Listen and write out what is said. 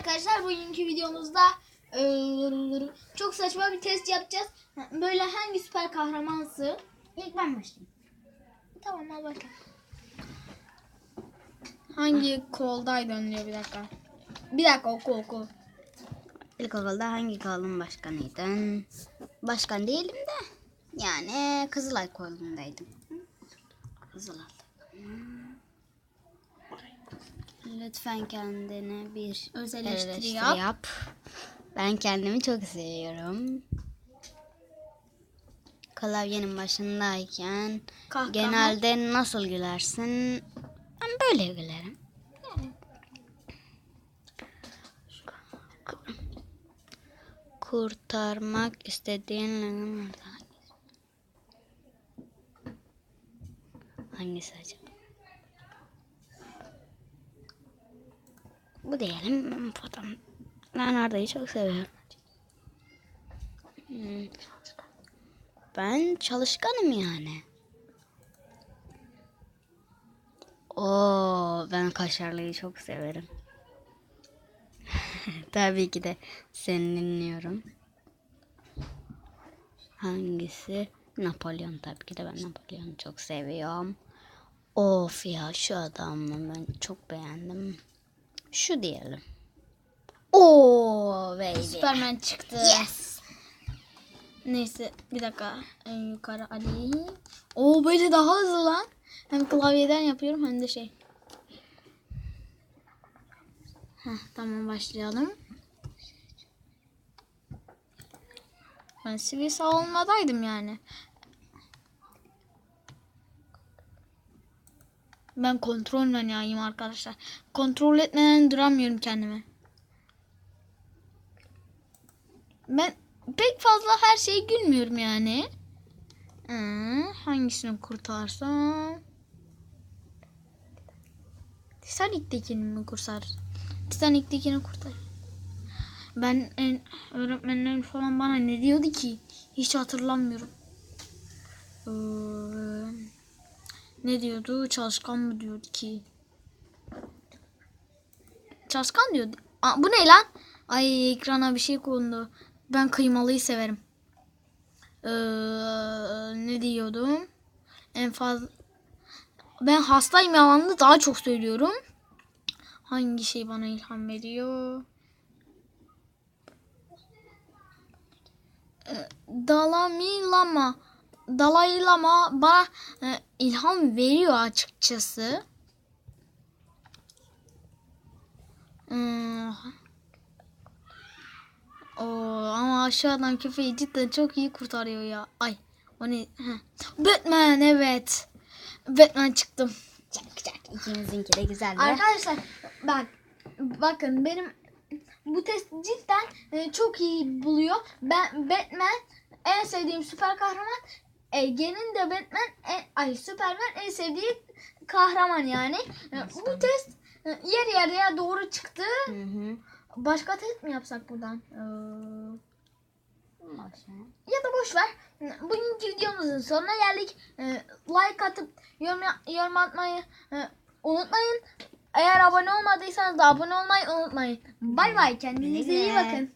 arkadaşlar bugünkü videomuzda eee, çok saçma bir test yapacağız. Böyle hangi süper kahramansı? İlk ben başlayayım. Tamam al başla. Hangi koldaydı önce bir dakika. Bir dakika oku oku. İlkokulda hangi kolun başkanıydın? Başkan değilim de. Yani Kızılay kolundaydım. Kızılay. Lütfen kendine bir Öz eleştiri eleştiri yap. yap. Ben kendimi çok seviyorum. Klavyenin başındayken Kahkaha. genelde nasıl gülersin? Ben böyle gülerim. Kurtarmak istediğin? Hangisi acaba? Bu diyelim fotom. Leonardo'yu çok seviyorum. Hmm. Ben çalışkanım yani. Oo, ben kaşarlıyı çok severim. Tabii ki de seni dinliyorum. Hangisi? Napolyon tabii ki de ben Napolyon'u çok seviyorum. Of ya şu adamı ben çok beğendim. Şu diyelim. Oo baby. Superman çıktı. Yes. Neyse bir dakika. En yukarı Ali. Oo böyle daha hızlı lan. Hem klavyeden yapıyorum hem de şey. Heh, tamam başlayalım. Ben sivil savunmadaydım yani. Ben kontrol manyağıyım arkadaşlar. Kontrol etmeden duramıyorum kendimi. Ben pek fazla her şeye gülmüyorum yani. Ee, hangisini kurtarsam? Titanic'tekini mi kurtar? Titanic'tekini kurtar. Ben en, öğretmenlerim falan bana ne diyordu ki? Hiç hatırlamıyorum. Ee, ne diyordu? Çalışkan mı diyordu ki? Çalışkan diyordu. Aa, bu ne lan? Ay ekrana bir şey kondu. Ben kıymalıyı severim. Ee, ne diyordum? En fazla ben hastayım yalanını daha çok söylüyorum. Hangi şey bana ilham veriyor? Ee, Dalai Lama Dalai Lama bana e, ilham veriyor açıkçası. Hmm. Oo, ama aşağıdan köpeği cidden çok iyi kurtarıyor ya. Ay o ne? Heh. Batman evet. Batman çıktım. Çak çak. İkimizinki de güzel. Arkadaşlar bak bakın benim bu test cidden e, çok iyi buluyor. Ben Batman en sevdiğim süper kahraman. Ege'nin de Batman en, ay Superman en sevdiği kahraman yani. E, bu test e, yer yarıya doğru çıktı. Hı hı. Başka test mi yapsak buradan? Ee, ya da boş ver. Bugünkü videomuzun sonuna geldik. Ee, like atıp yorum, yorum atmayı e, unutmayın. Eğer abone olmadıysanız da abone olmayı unutmayın. Bay bay. Kendinize iyi bakın.